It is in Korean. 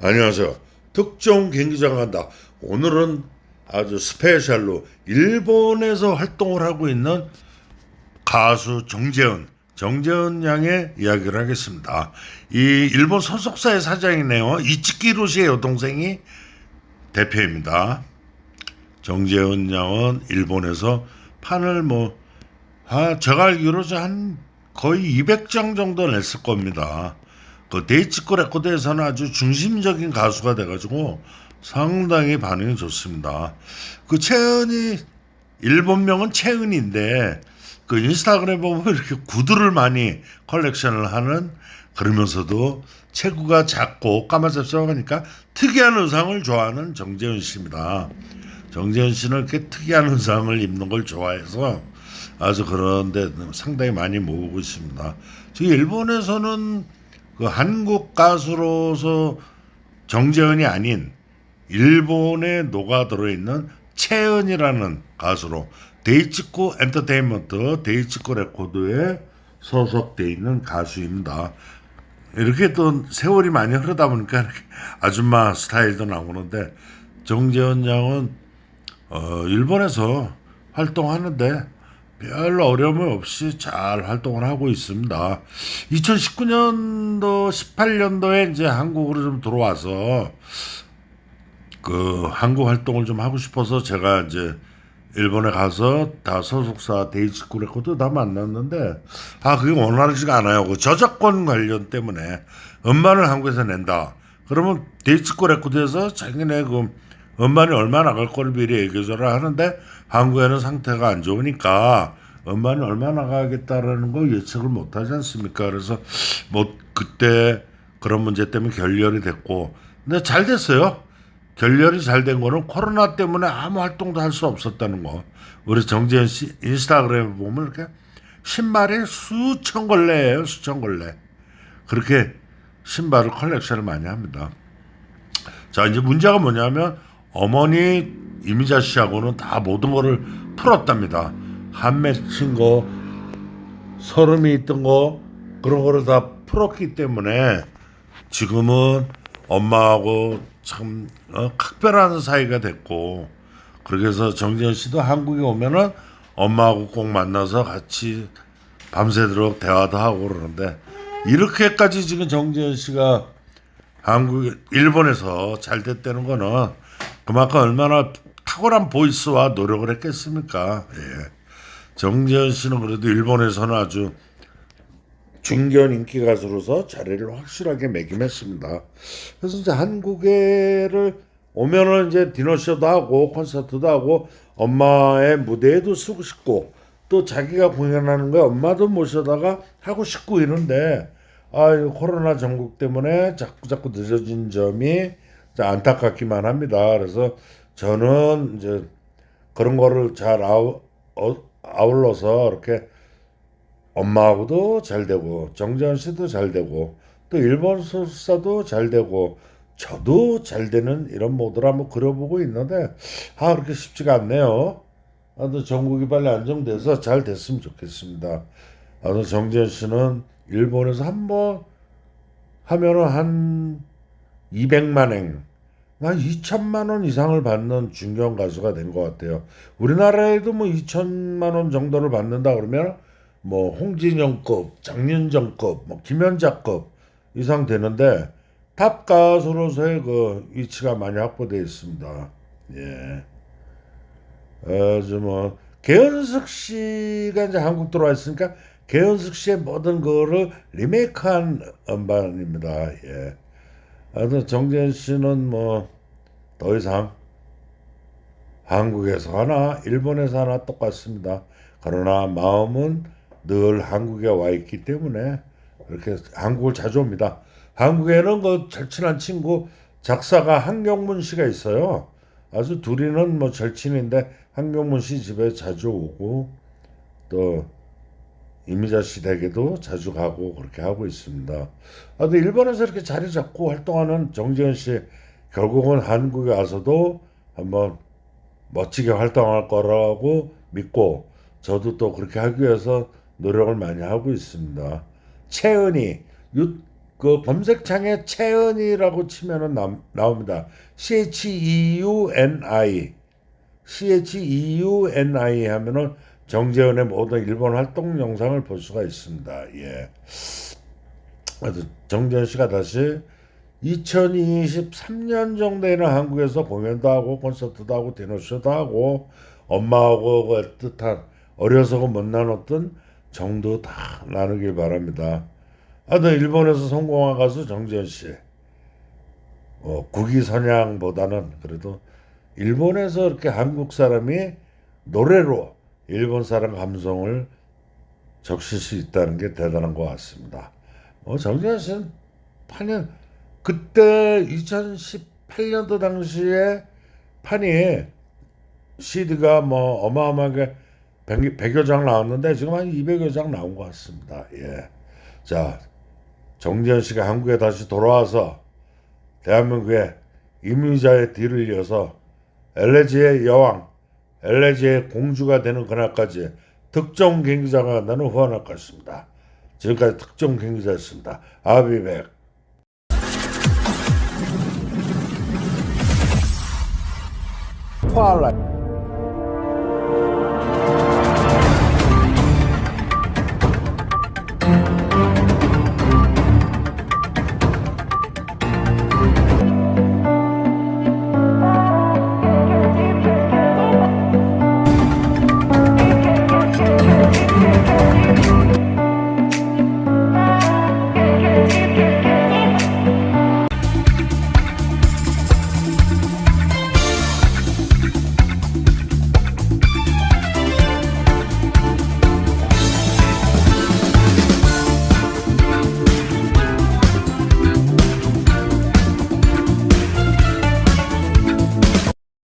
안녕하세요. 특종 경기장 간다. 오늘은 아주 스페셜로 일본에서 활동을 하고 있는 가수 정재은, 정재은 양의 이야기를 하겠습니다. 이 일본 소속사의 사장이네요. 이츠키로 시의 여동생이 대표입니다. 정재은 양은 일본에서 판을 뭐, 아, 제가 알기로 한 거의 200장 정도 냈을 겁니다. 그 데이츠코 레코드에서는 아주 중심적인 가수가 돼가지고 상당히 반응이 좋습니다. 그 채은이 일본명은 채은인데 그 인스타그램 보면 이렇게 구두를 많이 컬렉션을 하는 그러면서도 체구가 작고 까만잡잡하니까 특이한 의상을 좋아하는 정재은 씨입니다. 정재은 씨는 이렇게 특이한 의상을 입는 걸 좋아해서 아주 그런데 상당히 많이 모으고 있습니다. 지금 일본에서는 그 한국 가수로서 정재은이 아닌 일본에 녹아들어 있는 채은이라는 가수로 데이츠코 엔터테인먼트 데이츠코 레코드에 소속돼 있는 가수입니다. 이렇게 또 세월이 많이 흐르다 보니까 아줌마 스타일도 나오는데 정재은 양은 어, 일본에서 활동하는데 별로 어려움 없이 잘 활동을 하고 있습니다. 2019년도, 18년도에 이제 한국으로 좀 들어와서 그 한국 활동을 좀 하고 싶어서 제가 이제 일본에 가서 다 소속사 데이지코 레코드 다 만났는데 아 그게 원활하지가 않아요. 그 저작권 관련 때문에 음반을 한국에서 낸다. 그러면 데이지코 레코드에서 자기네 그 음반이 얼마 나갈 거를 미리 얘기해줘라 하는데 한국에는 상태가 안 좋으니까 음반이 얼마 나 가겠다라는 거 예측을 못 하지 않습니까? 그래서 뭐 그때 그런 문제 때문에 결렬이 됐고 근데 잘 됐어요. 결렬이 잘 된 거는 코로나 때문에 아무 활동도 할 수 없었다는 거. 우리 정재현 씨 인스타그램 보면 이렇게 신발이 수천 걸레예요, 수천 걸레. 그렇게 신발을 컬렉션을 많이 합니다. 자, 이제 문제가 뭐냐면 어머니 이미자 씨하고는 다 모든 거를 풀었답니다. 한 맺힌 거, 서름이 있던 거, 그런 거를 다 풀었기 때문에 지금은 엄마하고 참 어, 각별한 사이가 됐고 그렇게 해서 정재현 씨도 한국에 오면은 엄마하고 꼭 만나서 같이 밤새도록 대화도 하고 그러는데 이렇게까지 지금 정재현 씨가 한국 일본에서 잘 됐다는 거는 그만큼 얼마나 탁월한 보이스와 노력을 했겠습니까? 예. 정재현 씨는 그래도 일본에서는 아주 중견 인기 가수로서 자리를 확실하게 매김했습니다. 그래서 이제 한국에를 오면은 이제 디너쇼도 하고 콘서트도 하고 엄마의 무대에도 쓰고 싶고 또 자기가 공연하는 거에 엄마도 모셔다가 하고 싶고 이런데 아 코로나 전국 때문에 자꾸 자꾸 늦어진 점이 안타깝기만 합니다. 그래서 저는 이제 그런 거를 잘 아우, 어, 아울러서 이렇게 엄마하고도 잘 되고 정재현 씨도 잘 되고 또 일본 소속사도 잘 되고 저도 잘 되는 이런 모드를 한번 그려보고 있는데 아 그렇게 쉽지가 않네요. 아도 전국이 빨리 안정돼서 잘 됐으면 좋겠습니다. 아도 정재현 씨는 일본에서 한번 하면은 한 200만 행, 한 2천만 원 이상을 받는 중견 가수가 된 것 같아요. 우리나라에도 뭐 2천만 원 정도를 받는다 그러면 뭐 홍진영급, 장윤정급, 뭐 김연자급 이상 되는데 탑 가수로서의 그 위치가 많이 확보되어 있습니다. 예. 아주 뭐 개연석 씨가 이제 한국 들어왔으니까 개연석 씨의 모든 거를 리메이크한 음반입니다. 예. 아무튼 정재현 씨는 뭐 더 이상 한국에서 하나 일본에서 하나 똑같습니다. 그러나 마음은 늘 한국에 와 있기 때문에 이렇게 한국을 자주 옵니다. 한국에는 그 절친한 친구 작사가 한경문 씨가 있어요. 아주 둘이는 뭐 절친인데 한경문 씨 집에 자주 오고 또 이미자 씨 댁에도 자주 가고 그렇게 하고 있습니다. 아, 근데 일본에서 이렇게 자리 잡고 활동하는 정재현 씨 결국은 한국에 와서도 한번 멋지게 활동할 거라고 믿고 저도 또 그렇게 하기 위해서 노력을 많이 하고 있습니다. 채은이 유, 그 검색창에 채은이라고 치면은 나, 나옵니다. C H E U N I C H E U N I 하면은 정재현의 모든 일본 활동 영상을 볼 수가 있습니다. 예. 정재현 씨가 다시 2023년 정도에는 한국에서 공연도 하고 콘서트도 하고 디너쇼도 하고 엄마하고 그 뜻한 어려서 못 나눴던 정도 다 나누길 바랍니다. 하여튼 일본에서 성공한 가수 정재현 씨. 어, 국위 선양보다는 그래도 일본에서 이렇게 한국 사람이 노래로 일본 사람 감성을 적실 수 있다는 게 대단한 것 같습니다. 뭐 정재현 씨는 8년 그때 2018년도 당시에 판이 CD가 뭐 어마어마하게 100, 100여 장 나왔는데 지금 한 200여 장 나온 것 같습니다. 예. 자, 정재현 씨가 한국에 다시 돌아와서 대한민국의 이민자의 뒤를 이어서 엘레지의 여왕, 엘레지의 공주가 되는 그날까지 특정 경기자가 간다는 후원할 것입니다. 지금까지 특정 경기자였습니다. 아비백. 트와일라이트.